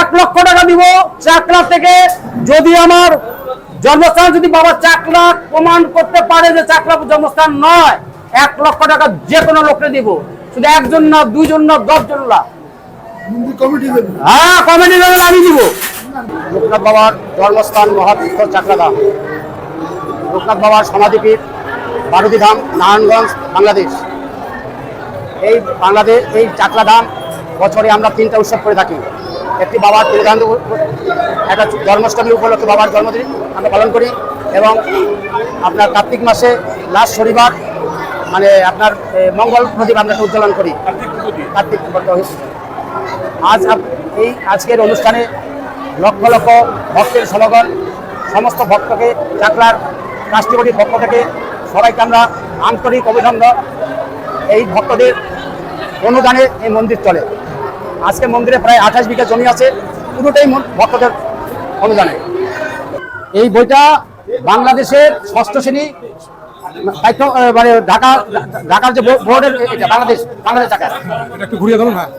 এক লক্ষ টাকা দিব চাকলা থেকে। যদি আমার জন্মস্থান যদি বাবা চাকলা প্রমাণ করতে পারে যে চাকলা জন্মস্থান নয় এক লক্ষ টাকা যে কোনো লোককে দিব। শুধু একজন না দুইজন না দশজন না। কমিটি হ্যাঁ কমেডি লেভেল আমি দিব। লোকনাথ বাবার জন্মস্থান মহাতীর্থ চাকলাধাম লোকনাথ বাবার সমাধিপীঠ বারুদিধাম নারায়ণগঞ্জ বাংলাদেশ। এই বাংলাদেশ এই চাকলাধাম বছরে আমরা তিনটা উৎসব করে থাকি। একটি বাবার তিরোধান একটা জন্মাষ্টমী উপলক্ষে বাবার জন্মদিন আমরা পালন করি এবং আপনার কার্তিক মাসে লাস্ট শনিবার মানে আপনার মঙ্গল প্রদীপ আমরা উজ্জ্বলন করি। কার্তিক আজ এই আজকের অনুষ্ঠানে লক্ষ লক্ষ ভক্তের সমাগম সমস্ত ভক্তকে চাকলার রাষ্ট্রপতির পক্ষ থেকে সবাইকে আমরা আন্তরিক অভিনন্দন। এই ভক্তদের অনুদানে এই মন্দির চলে। আজকে মন্দিরে প্রায় আঠাশ বিঘা জমি আছে পুরোটাই ভক্তদের অনুদানে। এই বইটা বাংলাদেশের ষষ্ঠ শ্রেণি দায়িত্ব মানে ঢাকা ঢাকার যে বোর্ডের এটা বাংলাদেশ বাংলাদেশ ঢাকা এটা একটু ঘুরিয়ে ধরুন হ্যাঁ।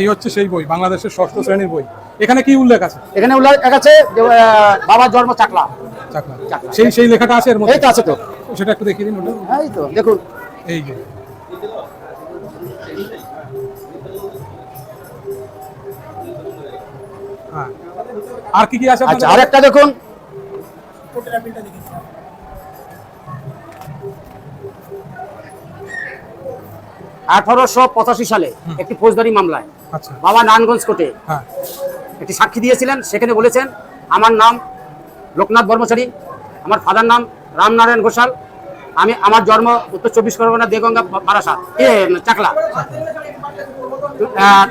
এই হচ্ছে সেই বই বাংলাদেশের ষষ্ঠ শ্রেণির বই। এখানে কি উল্লেখ আছে? এখানে উল্লেখ আছে বাবার জন্ম চাকলা। চাকলা। সেই সেই লেখাটা আছে এর মধ্যে? এই আছে তো। সেটা একটু দেখিয়ে দিন ওটা। এই তো দেখুন। এই যে। হ্যাঁ। আর কি কি আছে আচ্ছা আরেকটা দেখুন। আঠারোশো পঁচাশি সালে একটি ফৌজদারি মামলায় আচ্ছা। বাবা নারায়ণগঞ্জ কোর্টে হ্যাঁ। একটি সাক্ষী দিয়েছিলেন। সেখানে বলেছেন আমার নাম লোকনাথ বর্মচারী আমার ফাদার নাম রামনারায়ণ ঘোষাল আমি আমার জন্ম উত্তর চব্বিশ পরগনা দেগঙ্গা বারাসাত এ চাকলা।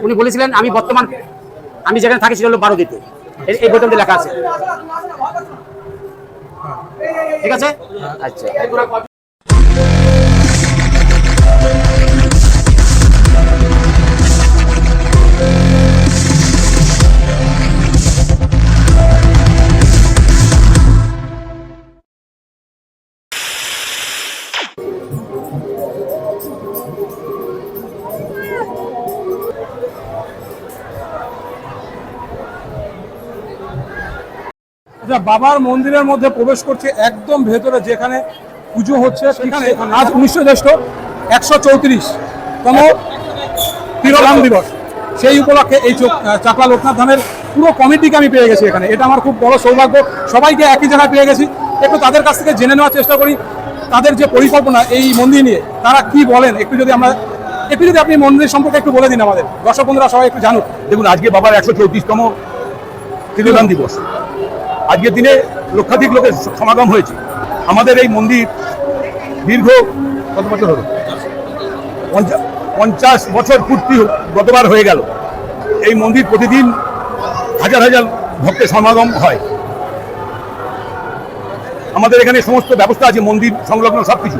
উনি বলেছিলেন আমি বর্তমান আমি যেখানে থাকি সেটা হলো বারো দিতে। এই বইটাতে লেখা আছে। ঠিক আছে? আচ্ছা। আচ্ছা বাবার মন্দিরের মধ্যে প্রবেশ করছে একদম ভেতরে যেখানে পুজো হচ্ছে সেখানে আজ উনিশশো জ্যৈষ্ঠ একশো চৌত্রিশ তম তিরোধান দিবস। সেই উপলক্ষে এই চাকলা লোকনাথ ধামের পুরো কমিটিকে আমি পেয়ে গেছি এখানে। এটা আমার খুব বড় সৌভাগ্য। সবাইকে একই জায়গায় পেয়ে গেছি। একটু তাদের কাছ থেকে জেনে নেওয়ার চেষ্টা করি তাদের যে পরিকল্পনা এই মন্দির নিয়ে তারা কি বলেন? একটু যদি আমরা একটু যদি আপনি মন্দির সম্পর্কে একটু বলে দিন আমাদের। দর্শক বন্ধুরা সবাই একটু জানুক। দেখুন আজকে বাবার একশো চৌত্রিশতম তিরোধান দিবস। আজকের দিনে লক্ষাধিক লোকের সমাগম হয়েছে। আমাদের এই মন্দির দীর্ঘ কত বছর হলো? পঞ্চাশ বছর পূর্তি গতবার হয়ে গেল। এই মন্দির প্রতিদিন হাজার হাজার ভক্তের সমাগম হয়। আমাদের এখানে সমস্ত ব্যবস্থা আছে, মন্দির সংলগ্ন সব কিছু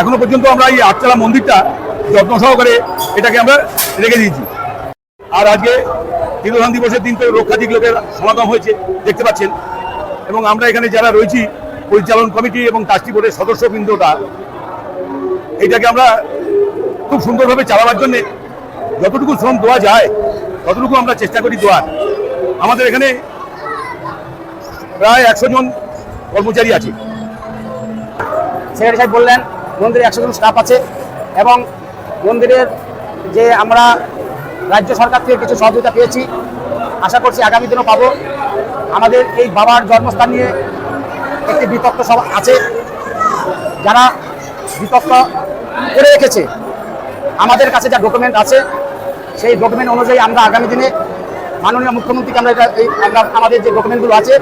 এখনও পর্যন্ত আমরা এই আটচালা মন্দিরটা যত্ন সহকারে এটাকে আমরা রেখে দিয়েছি। আর আজকে তিরোধান দিবসের দিন তো লক্ষাধিক লোকের সমাগম হয়েছে, দেখতে পাচ্ছেন। এবং আমরা এখানে যারা রয়েছি, পরিচালন কমিটি এবং ট্রাস্টি বোর্ডের সদস্যবৃন্দটা এইটাকে আমরা খুব সুন্দরভাবে চালাবার জন্য যতটুকু শ্রম দেওয়া যায়, ততটুকু আমরা চেষ্টা করি দেওয়ার। আমাদের এখানে প্রায় একশো জন কর্মচারী আছে। সেক্রেটারি সাহেব বললেন, মন্দিরে একশো জন স্টাফ আছে এবং মন্দিরের যে আমরা রাজ্য সরকার থেকে কিছু সহযোগিতা পেয়েছি। আশা করছি আগামী দিনও পাবো। আমাদের এই বাবার জন্মস্থান নিয়ে একটি বিতর্ক সভা আছে। যারা বিতর্ক করে রেখেছে, আমাদের কাছে যা ডকুমেন্ট আছে, সেই ডকুমেন্ট অনুযায়ী আমরা আগামী দিনে মাননীয় মুখ্যমন্ত্রীকে আমরা এটা- এই আমরা আমাদের যে ডকুমেন্টগুলো আছে,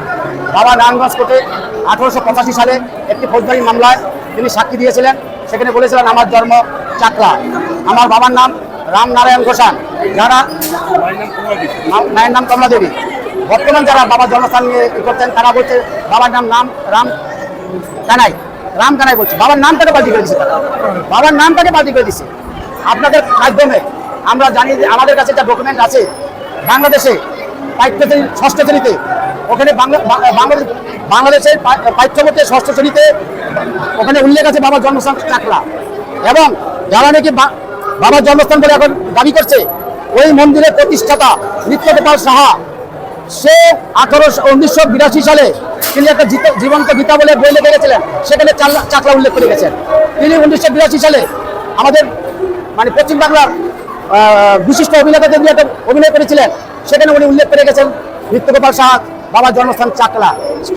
বাবা নারায়ণগঞ্জ কোর্টে আঠারোশো পঁচাশি সালে একটি ফৌজদারি মামলায় তিনি সাক্ষী দিয়েছিলেন। সেখানে বলেছিলেন, আমার জন্ম চাকলা। আমার বাবার নাম রামনারায়ণ ঘোষাল। যারা মায়ের নাম কমলা দেবী। বর্তমান যারা বাবার জন্মস্থান নিয়ে করতেন তারা বলছে বাবার নাম নাম রাম কানাই। রাম কানাই বলছে। বাবার নামটাকে পাল্টি করে দিচ্ছে। বাবার নামটাকে পাল্টি করে দিচ্ছে আপনাদের মাধ্যমে আমরা জানি যে আমাদের কাছে যা ডকুমেন্ট আছে। বাংলাদেশে পাঠ্য শ্রেণি ষষ্ঠ শ্রেণীতে। ওখানে বাংলা বাংলাদেশ বাংলাদেশের পা- ষষ্ঠ শ্রেণীতে ওখানে উল্লেখ আছে বাবার জন্মস্থান চাকলা। এবং যারা নাকি বাবার জন্মস্থান বলে এখন দাবি করছে ওই মন্দিরের প্রতিষ্ঠাতা নিত্যগোপাল সাহা, সে আঠারোশো, উনিশশো বিরাশি সালে তিনি একটা জীবন্ত গীতা বলে বই লিখে গেছিলেন। সেখানে চাকলা উল্লেখ করে গেছেন। তিনি উনিশশো বিরাশি সালে আমাদের মানে পশ্চিমবাংলার বিশিষ্ট অভিনেতাদের একটা অভিনয় করেছিলেন। সেখানে উনি উল্লেখ করে গেছেন, নিত্যগোপাল সাহা, বাবার জন্মস্থান চাকলা।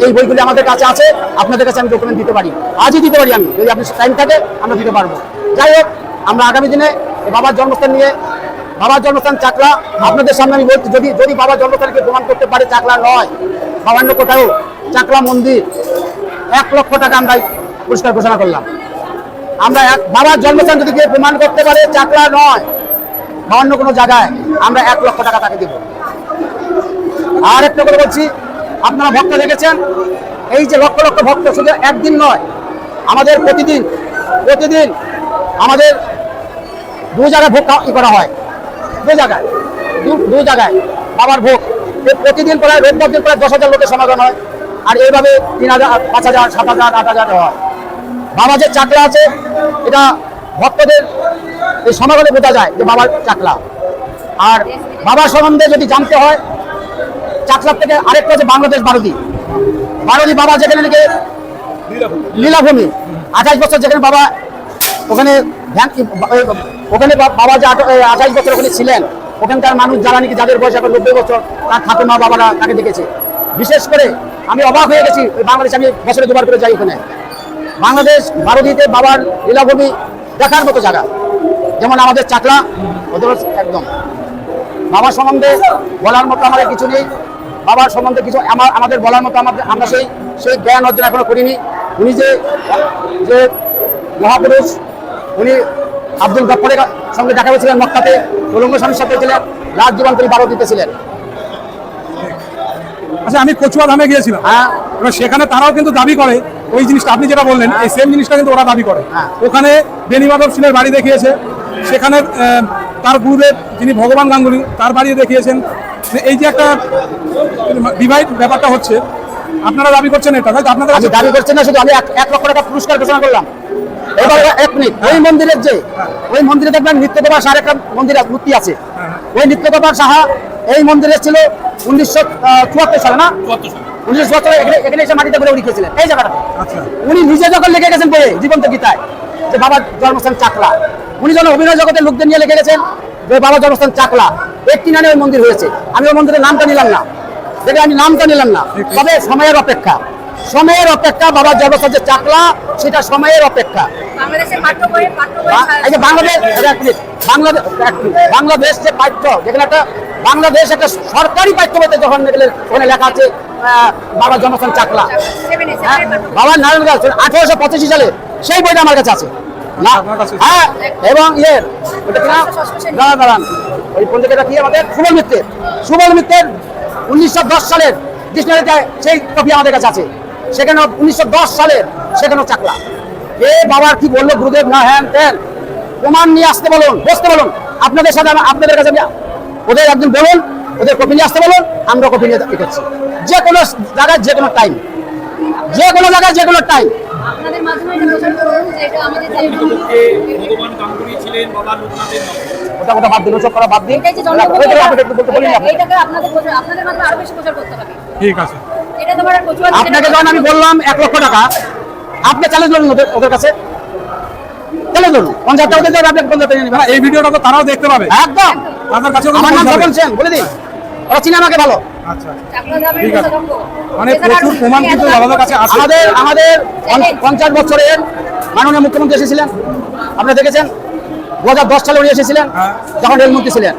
এই বইগুলি আমাদের কাছে আছে, আপনাদের কাছে আমি ডকুমেন্ট দিতে পারি। আজই দিতে পারি আমি। যদি আপনি টাইম থাকে, আমরা দিতে পারব। যাই হোক, আমরা আগামী দিনে বাবার জন্মস্থান নিয়ে বাবার জন্মস্থান চাকলা। আপনাদের সামনে আমি বলছি, যদি যদি বাবার জন্মস্থানকে প্রমাণ করতে পারে চাকলা নয়, বাবান্ন কোথাও চাকলা মন্দির, এক লক্ষ টাকা আমরা পুরস্কার ঘোষণা করলাম। আমরা এক বাবার জন্মস্থান যদি কেউ প্রমাণ করতে পারে চাকলা নয় বা কোনো জায়গায় আমরা এক লক্ষ টাকা তাকে দেব। আর একটা করে বলছি, আপনারা ভক্ত দেখেছেন? এই যে লক্ষ লক্ষ ভক্ত শুধু একদিন নয়, আমাদের প্রতিদিন প্রতিদিন আমাদের দু জায়গায় ভোগ ই করা হয়। দু জায়গায়। দু- দু জায়গায় বাবার ভোগ। প্রতিদিন প্রায় রোববার দিন প্রায় দশ হাজার লোকের সমাগম হয়। আর এইভাবে তিন হাজার পাঁচ হাজার সাত হাজার আট হাজার হয়। বাবা যে চাকলা আছে এটা ভক্তদের এই সমাগমে বোঝা যায় যে বাবার চাকলা। আর বাবার সম্বন্ধে যদি জানতে হয় চাকলার থেকে আরেকটা হচ্ছে বাংলাদেশ বারোদি। বারোদি বাবা যেখানে নাকি লীলাভূমি। আঠাশ বছর যেখানে বাবা ওখানে ওখানে বাবা যে আঠাশ বছর ওখানে ছিলেন, ওখানকার মানুষ যারা নাকি যাদের বয়স এখন নব্বই বছর, তার ঠাকুমা বাবারা তাকে দেখেছে। বিশেষ করে আমি অবাক হয়ে গেছি বাংলাদেশে আমি বছরে দুবার করে যাই ওখানে। বাংলাদেশ ভারতীতে বাবার লীলাভূমি দেখার মতো জায়গা। যেমন আমাদের চাকলা ওদের একদম। বাবার সম্বন্ধে বলার মতো আমাদের কিছু নেই। বাবার সম্বন্ধে কিছু, আমার, আমাদের বলার মতো আমাদের, আমরা সেই সেই জ্ঞান অর্জন এখনও করিনি। উনি যে যে মহাপুরুষ উনি আব্দুল গফরের সঙ্গে দেখা হয়েছিলেন মক্কাতে। উলঙ্গ স্বামীর সাথে ছিলেন রাত জীবন তিনি বারো দিতেছিলেন আচ্ছা আমি কচুয়া ধামে গিয়েছিলাম। হ্যাঁ। এবার সেখানে তারাও কিন্তু দাবি করে ওই জিনিসটা আপনি যেটা বললেন এই সেম জিনিসটা কিন্তু ওরা দাবি করে। হ্যাঁ। ওখানে বেনি মাধব সিংয়ের বাড়ি দেখিয়েছে সেখানে তার গুরুদেব যিনি ভগবান গাঙ্গুলি তার বাড়ি দেখিয়েছেন। এই যে একটা ডিভাইড ব্যাপারটা হচ্ছে আপনারা দাবি করছেন এটা তাই? আপনাদের দাবি করছি না শুধু আমি এক লক্ষ টাকা পুরস্কার ঘোষণা করলাম। এবার এক মিনিট। ওই মন্দিরের যে ওই মন্দিরে দেখবেন নিত্যপ্রভা সাহার একটা মন্দির মূর্তি আছে। ওই নিত্যপ্রভা সাহা এই মন্দিরে ছিল উনিশশো চুয়াত্তর সালে না? উনিশশো চুয়াত্তর এখানে এখানে এসে মাটিতে করে উঠেছিলেন এই জায়গাটা। আচ্ছা। উনি নিজে যখন লিখে গেছেন বইয়ে জীবন্ত গীতায় যে বাবার জন্মস্থান চাকলা। উনি যখন অভিনয় জগতের লোকদের নিয়ে লিখে গেছেন যে বাবার জন্মস্থান চাকলা একটি নামে ওই মন্দির হয়েছে। আমি ওই মন্দিরের নামটা নিলাম না। দেখে আমি নামটা নিলাম না। তবে সময়ের অপেক্ষা। সময়ের অপেক্ষা বাবার জন্মস্থান যে চাকলা সেটা সময়ের অপেক্ষা। এই যে বাংলাদেশ বাংলাদেশ বাংলাদেশ যে পাঠ্য যেখানে একটা বাংলাদেশ একটা সরকারি পাঠ্য বইতে যখন ওখানে লেখা আছে আহ, বাবার জন্মস্থান চাকলা। হ্যাঁ। বাবার নারায়ণ গাছ আঠারোশো পঁচাশি সালে সেই বইটা আমার কাছে আছে? হ্যাঁ? এবং ইয়ের ওটা কি নাম? ষষ্ঠ শ্রেণি। দাঁড়ান দাঁড়ান। ওই পঞ্জিকাটা কি আমাদের? সুবল মিত্রের। সুবল মিত্রের উনিশশো দশ সালের ডিকশনারিতে সেই কপি আমাদের কাছে আছে। সেখানে উনিশশো দশ সালের সেখানেও চাকলা। এ বাবার কি বলল? গুরুদেব না হ্যান ত্যান প্রমাণ নিয়ে আসতে বলুন বসতে বলুন। আপনাদের সাথে আমি- আপনাদের কাছে ওদের একদিন বলুন ওদের কপি নিয়ে আসতে বলুন আমরা কপি নিয়ে করছি যে কোনো জায়গায় যে কোনো টাইম যে কোনো জায়গায় যে কোনো টাইম আপনাদের মাধ্যমে এটা প্রচার করুন যে এটা আমাদের যে- ভগবান গাঙ্গুলি ছিলেন বাবা লোকনাথের নগর ওটা ওটা বাদ দিন ওসব করা বাদ দিন। বলতে আপনাদের মাধ্যমে আরও বেশি প্রচার করতে হবে। ঠিক আছে। আপনাকে যখন আমি বললাম এক লক্ষ টাকা। আপনি চ্যালেঞ্জ করুন ওদের ওদের কাছে। চ্যালেঞ্জ করুন পঞ্চাশ টাকা আপনি পঞ্চাশ টাকা নেবেন এই ভিডিওটা তো তারাও দেখতে পাবে। একদম। তাদের কিন্তু আমার নাম পৌঁছাবে। সেন বলে দিন ওরা চিনে আমাকে ভালো। আচ্ছা আচ্ছা। মানে আমাদের কাছে আছে। আমাদের আমাদের পঞ্চাশ বছরের মাননীয় মুখ্যমন্ত্রী এসেছিলেন। আপনি দেখেছেন? দু হাজার দশ সালে উনি এসেছিলেন হ্যাঁ। যখন রেলমন্ত্রী ছিলেন।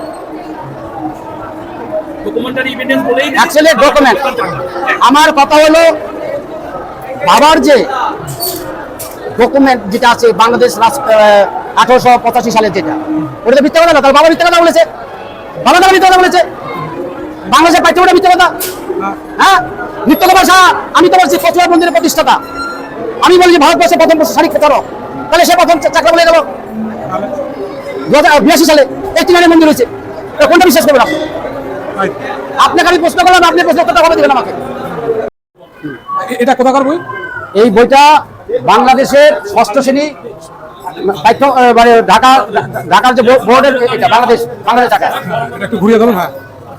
আমার কথা হলো, বাবার যে ডকুমেন্ট যেটা আছে, বাংলাদেশ আঠারোশো পঁচাশি সালে যেটা, ওটা তো মিথ্যা কথা তাহলে বাবা মিথ্যা কথা বলেছে। বাবা তারা মিথ্যা কথা বলেছে। বাংলাদেশের পাঠ্যবইটা মিথ্যা কথা? হ্যাঁ? নিত্য ভাষা আমি তো বলছি কচুয়া মন্দিরের প্রতিষ্ঠাতা, আমি বলি যে ভারতবর্ষের প্রথম শাড়ি প্রচারক তাহলে সে প্রথম চাকরা বলে গেল দু হাজার বিরাশি সালে একটি নারী মন্দির হয়েছে। কোনটা বিশ্বাস Right. আপনাকে আমি প্রশ্ন করলাম আপনি প্রশ্ন করতে হবে দিবেন আমাকে। এটা কোথাকার বই? এই বইটা বাংলাদেশের ষষ্ঠ শ্রেণি দায়িত্ব মানে ঢাকা ঢাকার যে বোর্ডের এটা বাংলাদেশ বাংলাদেশ এটা একটু ঘুরিয়ে ধরুন হ্যাঁ।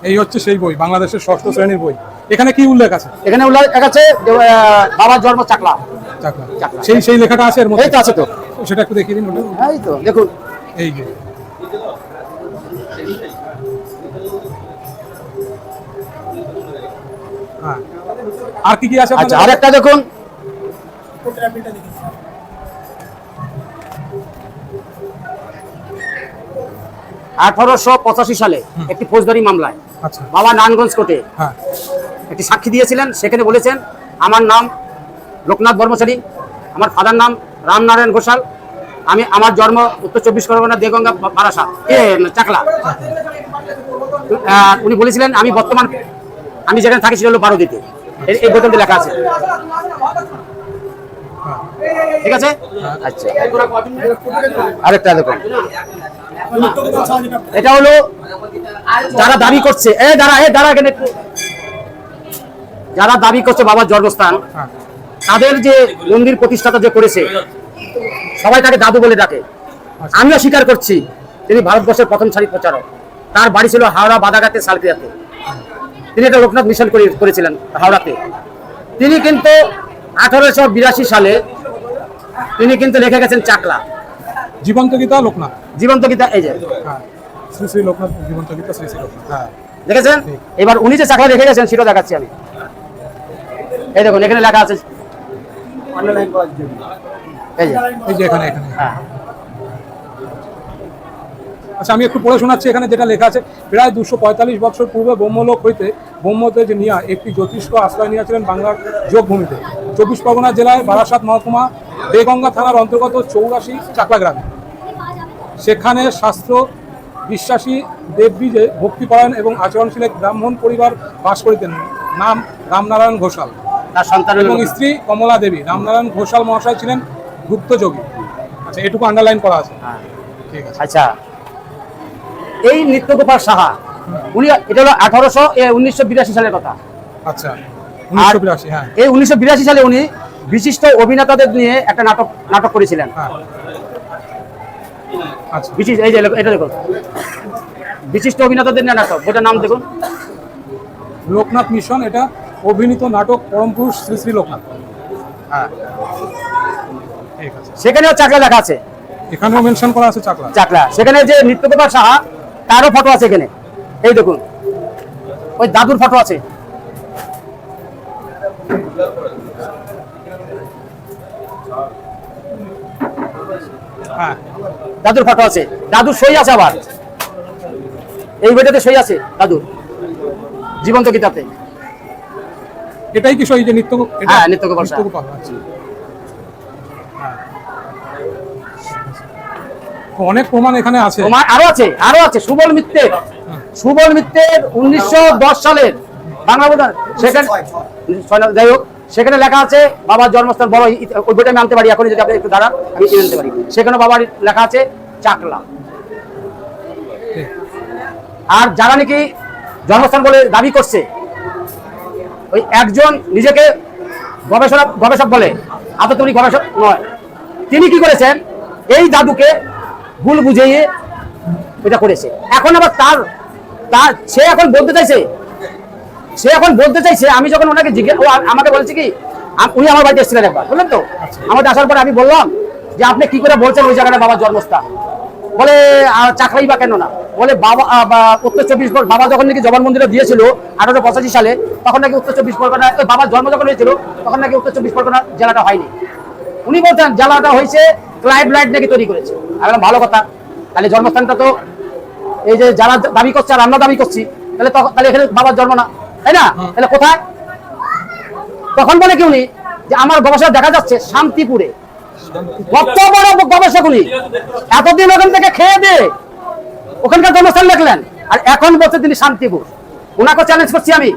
এই হচ্ছে সেই বই বাংলাদেশের ষষ্ঠ শ্রেণির বই। এখানে কি উল্লেখ আছে? এখানে উল্লেখ আছে বাবার জন্ম চাকলা। চাকলা। সেই সেই লেখাটা আছে এর মধ্যে? আছে তো। সেটা একটু দেখিয়ে দিন এই তো দেখুন। এই যে। আর কি কি আছে আচ্ছা? আরেকটা দেখুন। আঠারোশো পঁচাশি সালে একটি ফৌজদারি মামলায় আচ্ছা। বাবা নারায়ণগঞ্জ কোর্টে হ্যাঁ। একটি সাক্ষী দিয়েছিলেন। সেখানে বলেছেন আমার নাম লোকনাথ বর্মচারী আমার ফাদার নাম রামনারায়ণ ঘোষাল আমি আমার জন্ম উত্তর চব্বিশ পরগনা দেগঙ্গা বারাসা এ চাকলা। উনি বলেছিলেন আমি বর্তমান আমি যেখানে থাকি সেটা হলো বারোদিতে এই- এই বইটাতে লেখা আছে। ঠিক আছে? আচ্ছা। আরেকটা দেখুন এটা হলো যারা দাবি করছে, এ দাঁড়া এ দাঁড়া এখানে। যারা দাবি করছে বাবার জন্মস্থান, তাদের যে মন্দির প্রতিষ্ঠাতা যে করেছে, সবাই তাকে দাদু বলে ডাকে। আমিও স্বীকার করছি, তিনি ভারতবর্ষের প্রথম সারি প্রচারক। তার বাড়ি ছিল হাওড়া বাদাঘাটে সালক্রিয়াতে তিনি এটা লোকনাথ মিশন করেছিলেন হাওড়াতে। তিনি কিন্তু আঠারোশো বিরাশি সালে তিনি কিন্তু লিখে গেছেন চাকলা। জীবন্ত গীতা লোকনাথ। জীবন্ত গীতা এই যে। হ্যাঁ শ্রী শ্রী লোকনাথ জীবন্ত গীতা শ্রী শ্রী লোকনাথ। হ্যাঁ দেখেছেন? এবার উনি যে চাকলা রেখে গেছেন সেটা দেখাচ্ছি আমি। এই দেখুন এখানে লেখা আছে। এই যে এখানে এখানে। হ্যাঁ। আচ্ছা আমি একটু পড়ে শোনাচ্ছি এখানে যেটা লেখা আছে প্রায় দুশো পঁয়তাল্লিশ বছর পূর্বে ব্রহ্মলোক হইতে ব্রহ্মতেজ নিয়া একটি জ্যোতিষ্ক আশ্রয় নিয়েছিলেন বাংলার যোগভূমিতে। চব্বিশ পরগনা জেলায় বারাসাত মহকুমা বেগঙ্গা থানার অন্তর্গত চৌরাশি চাকলা গ্রামে। সেখানে শাস্ত্র বিশ্বাসী দেববীজে ভক্তি ভক্তিপরায়ণ এবং আচরণশীল এক ব্রাহ্মণ পরিবার বাস করিতেন নাম রামনারায়ণ ঘোষাল। তার সন্তান এবং স্ত্রী কমলা দেবী রামনারায়ণ ঘোষাল মহাশয় ছিলেন গুপ্তযোগী। আচ্ছা এটুকু আন্ডারলাইন করা আছে। ঠিক আছে। আচ্ছা এই নিত্যগোপাল সাহা উনি এটা হলো আঠারোশো উনিশশো বিরাশি সালের কথা। আচ্ছা হ্যাঁ। এই উনিশশো বিরাশি সালে উনি বিশিষ্ট অভিনেতাদের নিয়ে একটা নাটক নাটক করেছিলেন। হ্যাঁ। আচ্ছা। বিশিষ্ট এই যে এটা দেখুন বিশিষ্ট অভিনেতাদের নিয়ে নাটক ওটার নাম দেখুন। লোকনাথ মিশন এটা অভিনীত নাটক পরম পুরুষ শ্রী শ্রী লোকনাথ। হ্যাঁ। সেখানেও চাকলা লেখা আছে। এখানেও মেনশন করা আছে সেখানে যে নিত্যগোপাল সাহা তারও ফটো আছে এখানে? এই দেখুন। ওই দাদুর ফটো আছে। হ্যাঁ দাদুর ফটো আছে। দাদুর সই আছে আবার। এই বইটাতে সই আছে দাদুর। জীবন্ত গীতাতে। এটাই কি সই যে নিত্য? হ্যাঁ, নিত্যগোপাল সাহা। অনেক প্রমাণ এখানে আছে। আরও আছে আরও আছে, সুবল মিত্রের সুবল মিত্রের উনিশশো দশ সালের বাংলা সেখানে যাই হোক, সেখানে লেখা আছে, বাবার জন্মস্থান বড় ওই বইটা আমি আনতে পারি এখন যদি আপনি একটু দাঁড়ান, আমি কিনে আনতে পারি। সেখানে বাবার লেখা আছে, চাকলা। আর যারা নাকি জন্মস্থান বলে দাবি করছে, ওই একজন নিজেকে গবেষণা গবেষক বলে আদৌ উনি গবেষক নয়। তিনি কি করেছেন? এই দাদুকে ভুল বুঝিয়ে এটা করেছে। এখন আবার তার তার সে এখন বলতে চাইছে সে এখন বলতে চাইছে আমি যখন ওনাকে জিজ্ঞেস আমাকে বলছে কি উনি আমার বাড়িতে এসেছিলেন একবার বুঝলেন তো? আমাদের আসার পরে আমি বললাম যে আপনি কি করে বলছেন ওই জায়গাটা বাবার জন্মস্থান? বলে চাকরাই বা কেন না? বলে বাবা উত্তর চব্বিশ পর- বাবা যখন নাকি জবানবন্দিটা দিয়েছিল আঠারোশো পঁচাশি সালে তখন নাকি উত্তর চব্বিশ পরগনা বাবার জন্ম যখন হয়েছিল তখন নাকি উত্তর চব্বিশ পরগনা জেলাটা হয়নি। উনি বলছেন জেলাটা হয়েছে ক্লাইভ লাইট নাকি তৈরি করেছে। আমি ভালো কথা। তাহলে জন্মস্থানটা তো এই যে যারা দাবি করছে আর আমরা দাবি করছি তাহলে তখন তাহলে এখানে বাবার জন্ম না। তাই না? তাহলে কোথায়? তখন বলে কি উনি যে আমার গবেষণা দেখা যাচ্ছে শান্তিপুরে। কত বড় গবেষক উনি। এতদিন ওখান থেকে খেয়ে দে ওখানকার জন্মস্থান লিখলেন আর এখন বলছে তিনি শান্তিপুর। ওনাকে চ্যালেঞ্জ করছি আমি।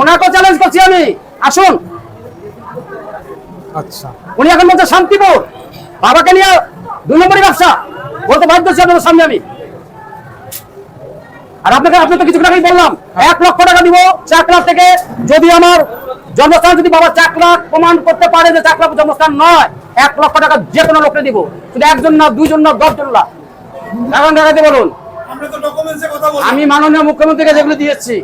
ওনাকে চ্যালেঞ্জ করছি আমি। আসুন। আচ্ছা। উনি এখন বলছে শান্তিপুর বাবাকে নিয়ে দুই ব্যবসা। বলতে বাধ্য হচ্ছি আপনাদের সামনে আমি। আর আপনাকে আপনি তো কিছুক্ষণ আগেই বললাম। এক লক্ষ টাকা দিব চাকলা থেকে। যদি আমার জন্মস্থান যদি বাবা চাকলা প্রমাণ করতে পারে যে চাকলা জন্মস্থান নয় এক লক্ষ টাকা যে কোনো লোককে দিব। শুধু একজন না দুইজন না দশজন না। এখন দেখাতে বলুন আমরা তো ডকুমেন্টসে কথা বলছি। আমি মাননীয় মুখ্যমন্ত্রীকে যেগুলো দিয়েছি